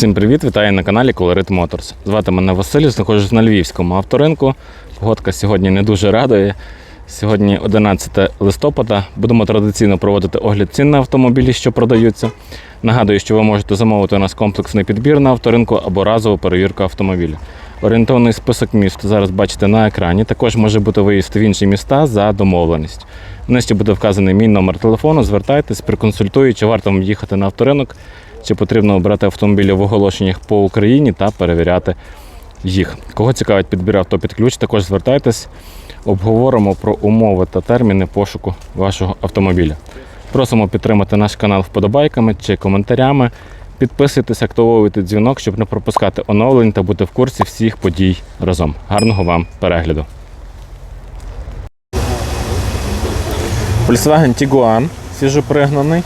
Всім привіт, вітаю на каналі Colorit Motors. Звати мене Василь, знаходжусь на Львівському авторинку. Погодка сьогодні не дуже радує. Сьогодні 11 листопада. Будемо традиційно проводити огляд цін на автомобілі, що продаються. Нагадую, що ви можете замовити у нас комплексний підбір на авторинку або разову перевірку автомобіля. Орієнтовний список міст зараз бачите на екрані. Також може бути виїзд в інші міста за домовленість. Внизу буде вказаний мій номер телефону. Звертайтесь, проконсультую, чи варто вам їхати на авторинок, чи потрібно обрати автомобілі в оголошеннях по Україні та перевіряти їх. Кого цікавить підбір авто під ключ, також звертайтесь, обговоримо про умови та терміни пошуку вашого автомобіля. Просимо підтримати наш канал вподобайками чи коментарями. Підписуйтесь, активовуйте дзвінок, щоб не пропускати оновлень та бути в курсі всіх подій разом. Гарного вам перегляду! Volkswagen Tiguan свіжопригнаний.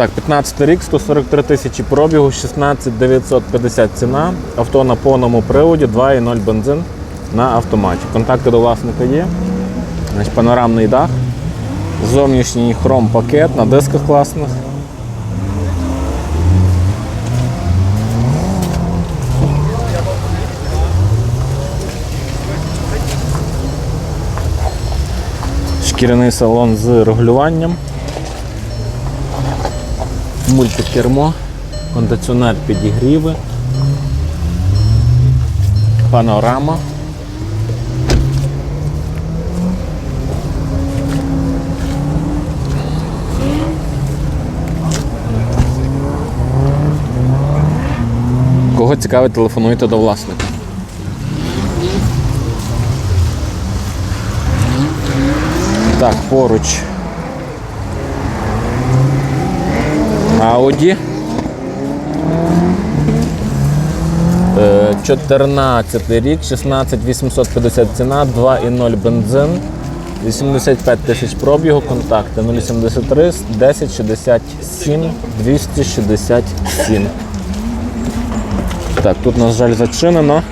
Так, 15 рік, 143 тисячі пробігу, 16 950 ціна. Авто на повному приводі, 2,0 бензин на автоматі. Контакти до власника є. Значить, панорамний дах. Зовнішній хром пакет на дисках класних. Шкіряний салон з регулюванням. Мультикермо, кондиціонер підігріви, панорама. Кого цікавить, телефонуйте до власника. Так, поруч. Audi. Е, 14 рік, 16 850 ціна, 2,0 бензин, 85 тисяч пробігу, контакти 073 10 67 267. Так, тут, на жаль, зачинено.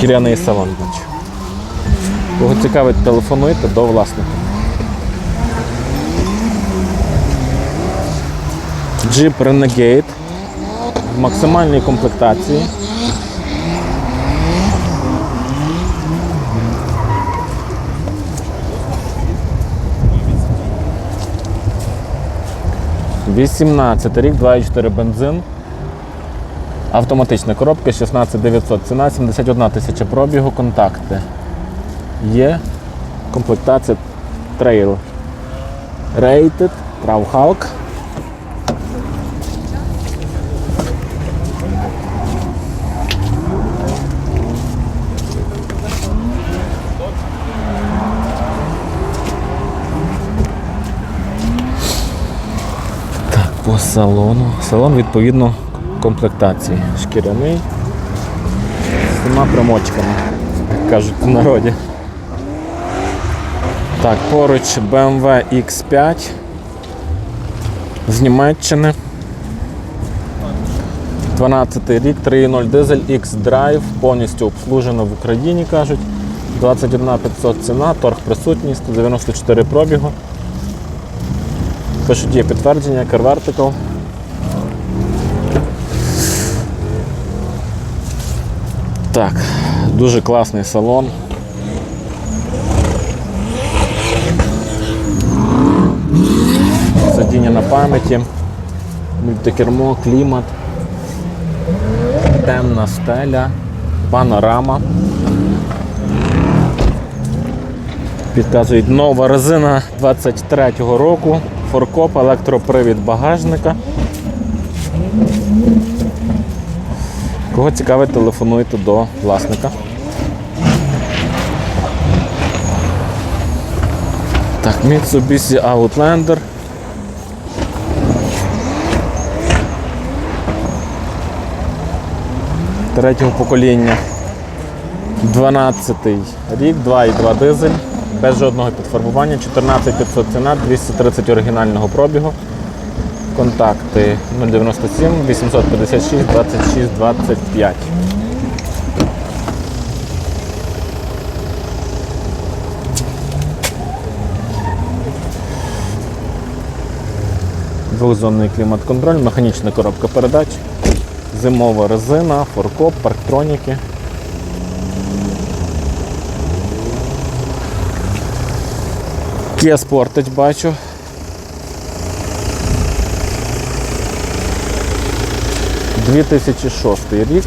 Шкіряний салон. Кого цікавить, телефонуйте до власника. Jeep Renegade в максимальній комплектації. Вісімнадцятий рік, 2,4 бензин. Автоматична коробка 16900 ціна, 71 тисяча пробігу, контакти. Є комплектація Trail Rated, Trailhawk. Так, по салону. Салон відповідно комплектації. Шкіряний. З всіма примочками, як кажуть в народі. Так, поруч BMW X5 з Німеччини. 12 рік, 3.0 дизель, X-Drive, повністю обслужено в Україні, кажуть. 21 500 ціна, торг присутній, 194 пробігу. Пишуть є підтвердження, Car Vertical. Так, дуже класний салон. Сидіння на пам'яті, мультикермо, клімат, темна стеля, панорама. Підказують нова резина 23-го року, форкоп, електропривід багажника. Кого цікавить, телефонуйте до власника. Так, Mitsubishi Outlander. Третього покоління. 12 рік, 2,2 дизель, без жодного підфарбування, 14 500 ціна, 230 оригінального пробігу. Контакти 097 856 26 25. Двохзонний клімат-контроль, механічна коробка передач, зимова резина, форкоп, парктроніки. Kia Sportage бачу. Дві тисячі шостий рік.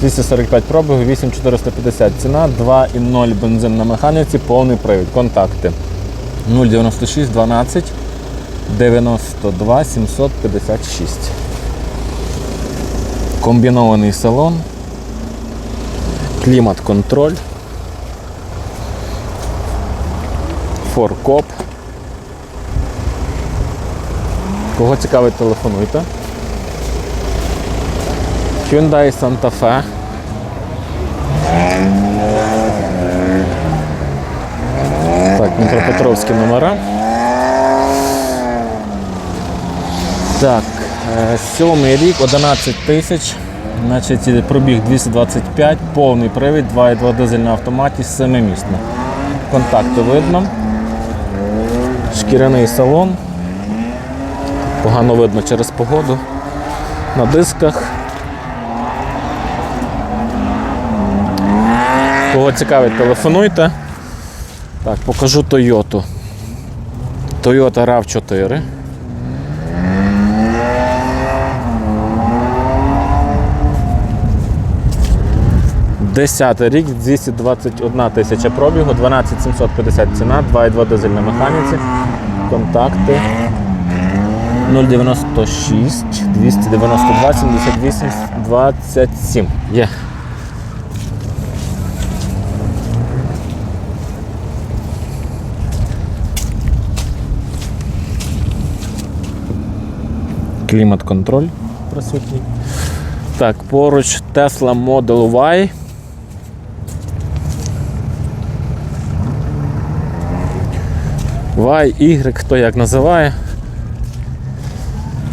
245 пробігу, 8450 ціна, 2,0 бензин на механіці, повний привід. Контакти 096 12 92 756. Комбінований салон. Клімат-контроль. Форкоп. Кого цікавить, телефонуйте. Hyundai Santa Fe. Так, Дніпропетровські номера. Так, е, сьомий рік, 11 тисяч. Значить, пробіг 225, повний привід, 2,2 дизель на автоматі, 7-місний. Контакти видно. Шкіряний салон. Погано видно через погоду. На дисках. Кого цікавить, телефонуйте. Так, покажу Toyota. Toyota RAV4. Десятий рік, 221 тисяча пробігу, 12 750 ціна, 2,2 дизель на механіці. Контакти 096 292 78 27. Є. Клімат-контроль присутній. Так, поруч Tesla Model Y. Y, Y, хто як називає.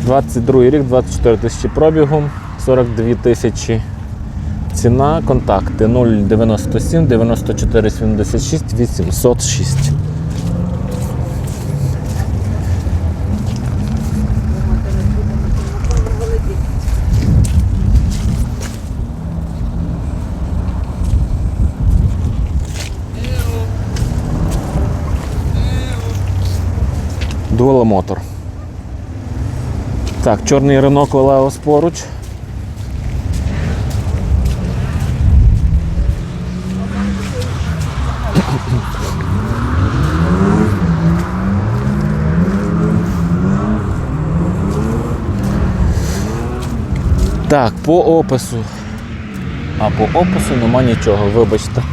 22 рік, 24 тисячі пробігу, 42 тисячі ціна, контакти 097 94 76 806. Дуала мотор. Так, чорний ринок Леос поруч. Так, по опису. А по опису нема нічого, вибачте.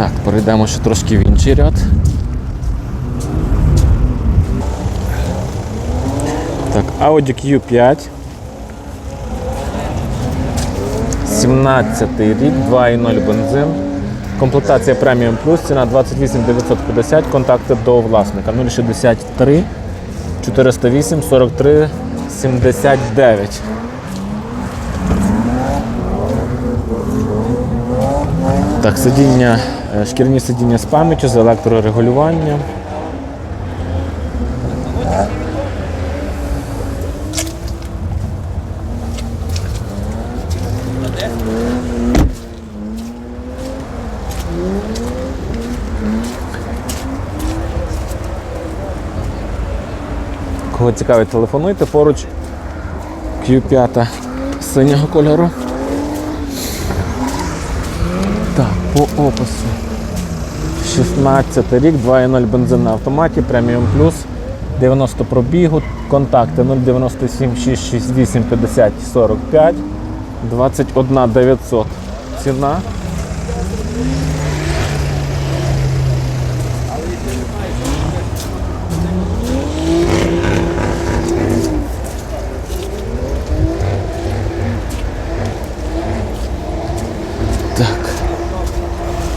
Так, перейдемо ще трошки в інший ряд. Так, Audi Q5. 17 рік, 2,0 бензин. Комплектація Premium Plus, ціна 28 950, контакти до власника 063 408 43 79. Так, сидіння, е, шкіряні сидіння з пам'яттю, з електрорегулюванням. Кого цікавить, телефонуйте поруч Q5 синього кольору. Так, по опису. 16 рік, 2.0 бензин на автоматі, преміум плюс, 90 пробігу, контакти 097 668 50 45, 21 900 ціна.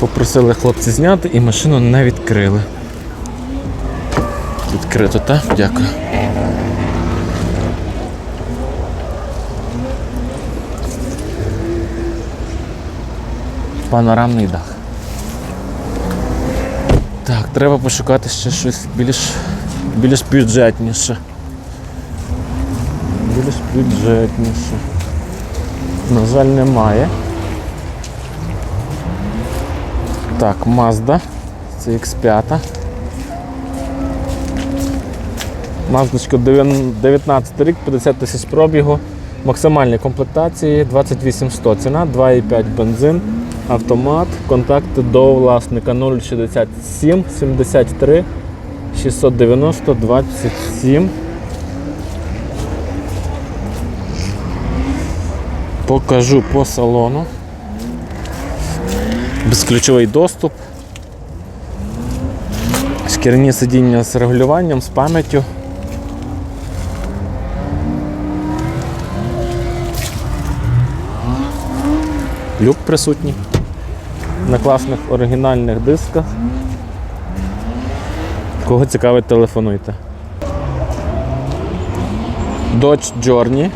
Попросили хлопці зняти і машину не відкрили. Відкрито, так? Дякую. Панорамний дах. Так, треба пошукати ще щось більш, більш бюджетніше. Більш бюджетніше. На жаль, немає. Так, Mazda. Це X5. Маздочка 19 рік, 50 тисяч пробігу. Максимальні комплектації 28100 ціна, 2,5 бензин, автомат, контакти до власника 067 73 690 27. Покажу по салону. Безключовий доступ. Шкіряні сидіння з регулюванням, з пам'яттю. Люк присутній. На класних оригінальних дисках. Кого цікавить, телефонуйте. Dodge Journey.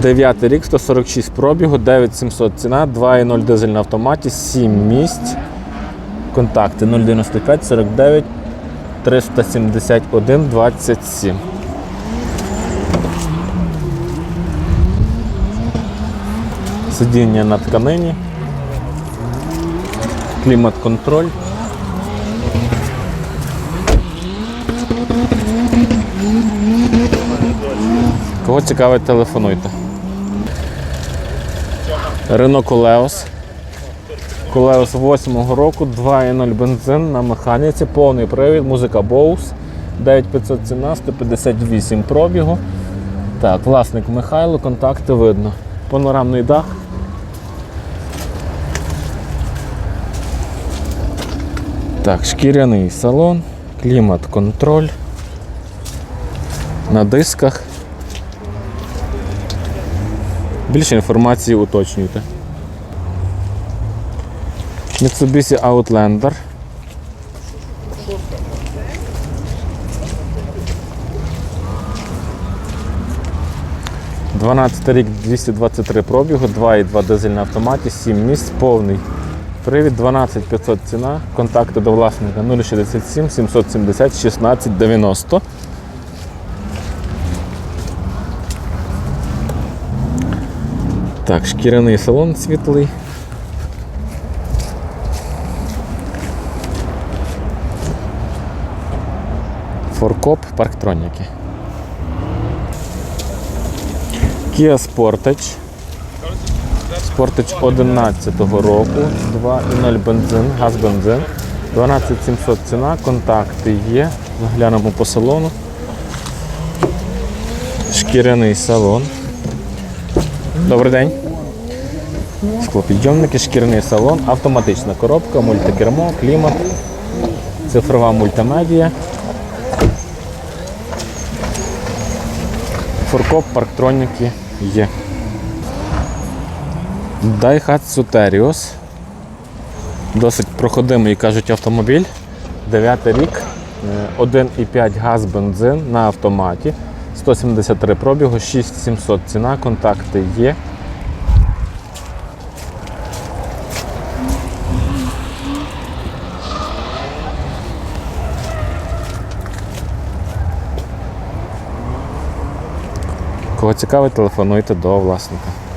9 рік, 146 пробігу, 9700 ціна, 2,0 дизель на автоматі, 7 місць. Контакти 095 49 371 27. Сидіння на тканині. Клімат-контроль. Кого цікавить, телефонуйте. Рено Колеос. Колеос 8-го року, 2,0 бензин на механіці, повний привід, музика Bose, 9500 ціна, 158 пробігу. Так, власник Михайло, контакти видно. Панорамний дах. Так, шкіряний салон, клімат-контроль. На дисках. Більше інформації уточнюйте. Mitsubishi Outlander. Дванадцятий рік 223 пробігу, 2,2 дизель на автоматі, 7 місць, повний привід, 12500 ціна, контакти до власника 067 770 1690. Так, шкіряний салон світлий. Форкоп парктроніки. Kia Sportage. Sportage 11 року, 2,0 бензин, газ бензин. 12700 ціна, контакти є. Заглянемо по салону. Шкіряний салон. Добрий день. Склопідйомники, шкіряний салон, автоматична коробка, мультикермо, клімат, цифрова мультимедія. Форкоп, парктроніки є. Daihatsu Terios. Досить проходимий, кажуть, автомобіль. 9 рік, е, 1,5 газ бензин на автоматі. 173 пробігу, 6700 ціна, контакти є. Кого цікавить, телефонуйте до власника.